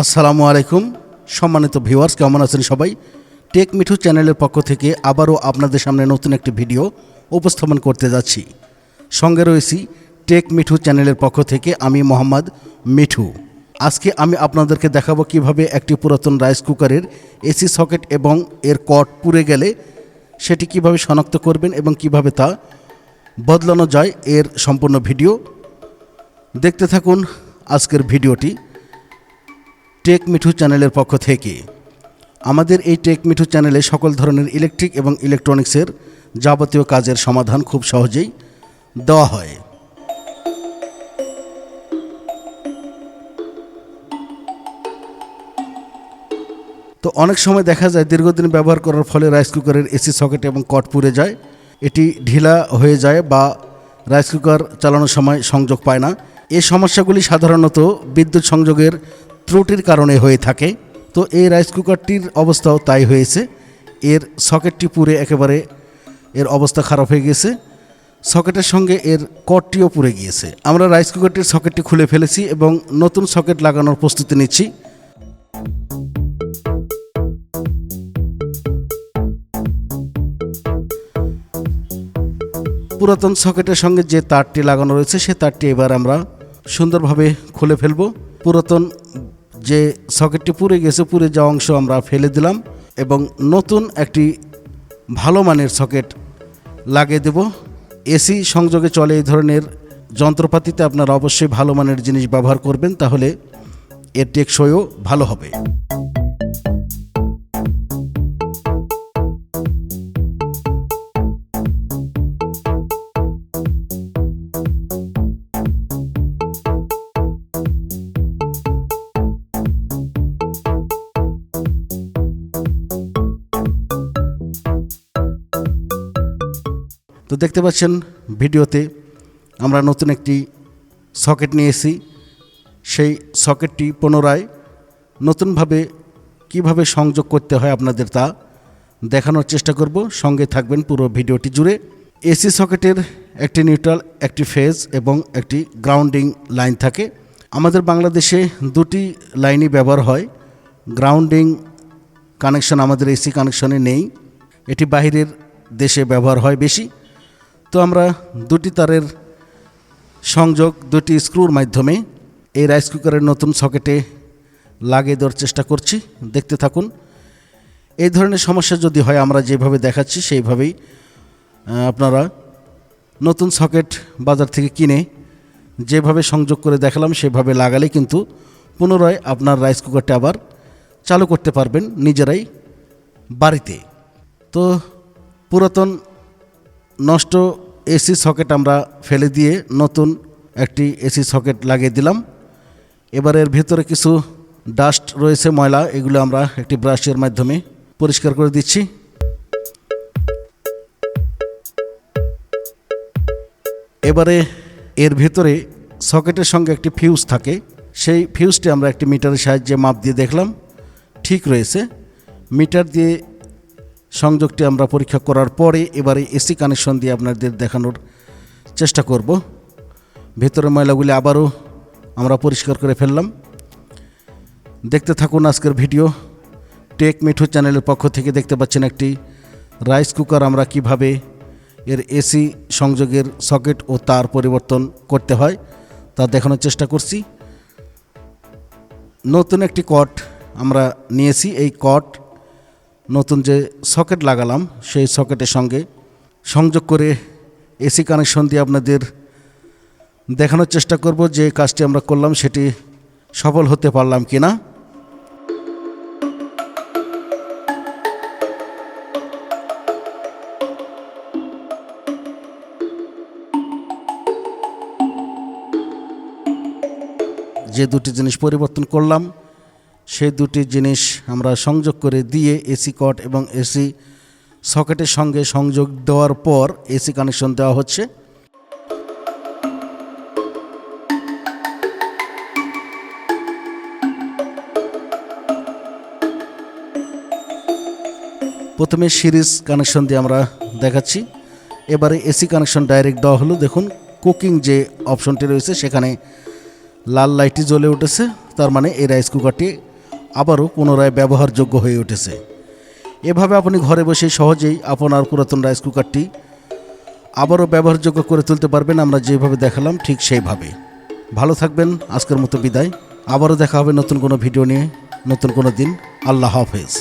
আসসালামু আলাইকুম। সম্মানিত ভিউয়ার্স, কেমন আছেন সবাই? টেক মিঠু চ্যানেলের পক্ষ থেকে আবারও আপনাদের সামনে নতুন একটি ভিডিও উপস্থাপন করতে যাচ্ছি। সঙ্গে রয়েছি টেক মিঠু চ্যানেলের পক্ষ থেকে আমি মোহাম্মদ মিঠু। আজকে আমি আপনাদেরকে দেখাবো কীভাবে একটি পুরাতন রাইস কুকারের এসি সকেট এবং এর কট পুড়ে গেলে সেটি কীভাবে শনাক্ত করবেন এবং কীভাবে তা বদলানো যায় এর সম্পূর্ণ ভিডিও। দেখতে থাকুন আজকের ভিডিওটি। টেক মিঠু চ্যানেলের পক্ষ থেকে। আমাদের এই টেক মিঠু চ্যানেলে সকল ধরনের ইলেকট্রিক এবং ইলেকট্রনিক্সের যাবতীয় কাজের সমাধান খুব সহজেই দেওয়া হয়। তো অনেক সময় দেখা যায় দীর্ঘদিন ব্যবহার করার ফলে রাইস কুকারের এসি সকেট এবং কট পুড়ে যায়। এটি ঢিলা হয়ে যায় বা রাইস কুকার চালানোর সময় সংযোগ পায় না। এই সমস্যাগুলি সাধারণত বিদ্যুৎ সংযোগের ত্রুটির কারণে হয়ে থাকে। তো এই রাইস কুকারটির অবস্থাও তাই হয়েছে। এর সকেটটি পুড়ে একেবারে এর অবস্থা খারাপ হয়ে গেছে। সকেটের সঙ্গে এর কটটিও পুড়ে গিয়েছে। আমরা রাইস কুকারটির সকেটটি খুলে ফেলেছি এবং নতুন সকেট লাগানোর প্রস্তুতি নিচ্ছি। পুরাতন সকেটের সঙ্গে যে তারটি লাগানো রয়েছে, সে তারটি এবার আমরা সুন্দরভাবে খুলে ফেলব। পুরাতন যে সকেটটি পুড়ে গেছে, পুড়ে যাওয়া অংশ আমরা ফেলে দিলাম এবং নতুন একটি ভালো মানের সকেট লাগিয়ে দেব। এসি সংযোগে চলে এই ধরনের যন্ত্রপাতিতে আপনারা অবশ্যই ভালো মানের জিনিস ব্যবহার করবেন, তাহলে এর টেকসইও ভালো হবে। তো দেখতে পাচ্ছেন ভিডিওতে আমরা নতুন একটি সকেট নিয়েছি। সেই সকেটটি পুনরায় নতুনভাবে কীভাবে সংযোগ করতে হয় আপনাদের তা দেখানোর চেষ্টা করব। সঙ্গে থাকবেন পুরো ভিডিওটি জুড়ে। এসি সকেটের একটি নিউট্রাল, একটি ফেজ এবং একটি গ্রাউন্ডিং লাইন থাকে। আমাদের বাংলাদেশে দুটি লাইনই ব্যবহার হয়। গ্রাউন্ডিং কানেকশন, আমাদের এসি কানেকশনে নেই। এটি বাহিরের দেশে ব্যবহার হয় বেশি। তো আমরা দুটি তারের সংযোগ, দুটি স্ক্রুর মাধ্যমে এই রাইস কুকারের নতুন সকেটে লাগিয়ে দেওয়ার চেষ্টা করছি, দেখতে থাকুন। এই ধরনের সমস্যা যদি হয়, আমরা যেভাবে দেখাচ্ছি, সেইভাবেই আপনারা নতুন সকেট বাজার থেকে কিনে যেভাবে সংযোগ করে দেখালাম, সেভাবে লাগালে কিন্তু পুনরায় আপনার রাইস কুকারটা আবার চালু করতে পারবেন নিজেরাই বাড়িতে। তো পুরাতন, নষ্ট এসি সকেট আমরা ফেলে দিয়ে নতুন একটি এসি সকেট লাগিয়ে দিলাম। এবার এর ভিতরে কিছু ডাস্ট রয়েছে, ময়লা, এগুলো আমরা একটি ব্রাশের মাধ্যমে পরিষ্কার করে দিচ্ছি। এবারে এর ভিতরে সকেটের সঙ্গে একটি ফিউজ থাকে। সেই ফিউজটি আমরা একটি মিটারের সাহায্যে মাপ দিয়ে দেখলাম। ঠিক রয়েছে। মিটার দিয়ে সংযোগটি আমরা পরীক্ষা করার পরে এবারে এসি কানেকশন দিয়ে আপনাদের দেখানোর চেষ্টা করব। ভেতরের ময়লাগুলি আবারও আমরা পরিষ্কার করে ফেললাম। দেখতে থাকুন আজকের ভিডিও। টেক মিঠু চ্যানেলের পক্ষ থেকে দেখতে পাচ্ছেন একটি রাইস কুকার আমরা কীভাবে এর এসি সংযোগের সকেট ও তার পরিবর্তন করতে হয় তা দেখানোর চেষ্টা করছি। নতুন একটি কট আমরা নিয়েছি। এই কট নতুন যে সকেট লাগালাম, সেই সকেটের সঙ্গে সংযোগ করে এসি কানেকশন দিয়ে আপনাদের দেখানোর চেষ্টা করব যে কাজটি আমরা করলাম, সেটি সফল হতে পারলাম কি না যে দুটি জিনিস পরিবর্তন করলাম সেই দুটি জিনিস আমরা সংযোগ করে দিয়ে এসি কট এবং এসি সকেটের সঙ্গে সংযোগ দেওয়ার পর এসি কানেকশন দেওয়া হচ্ছে। প্রথমে সিরিজ কানেকশন দিয়ে আমরা দেখাচ্ছি। এবারে এসি কানেকশন ডাইরেক্ট দেওয়া হলো। দেখুন কুকিং যে অপশনটি রয়েছে, সেখানে লাল লাইটটি জ্বলে উঠেছে। তার মানে এই রাইস কুকারটি আবারও পুনরায় ব্যবহারযোগ্য হয়ে উঠেছে। এভাবে আপনি ঘরে বসে সহজেই আপনার পুরাতন রাইস কুকারটি আবারও ব্যবহারযোগ্য করে তুলতে পারবেন, আমরা যেভাবে দেখালাম ঠিক সেইভাবে। ভালো থাকবেন, আজকের মতো বিদায়। আবারও দেখা হবে নতুন কোনো ভিডিও নিয়ে, নতুন কোনো দিন। আল্লাহ হাফেজ।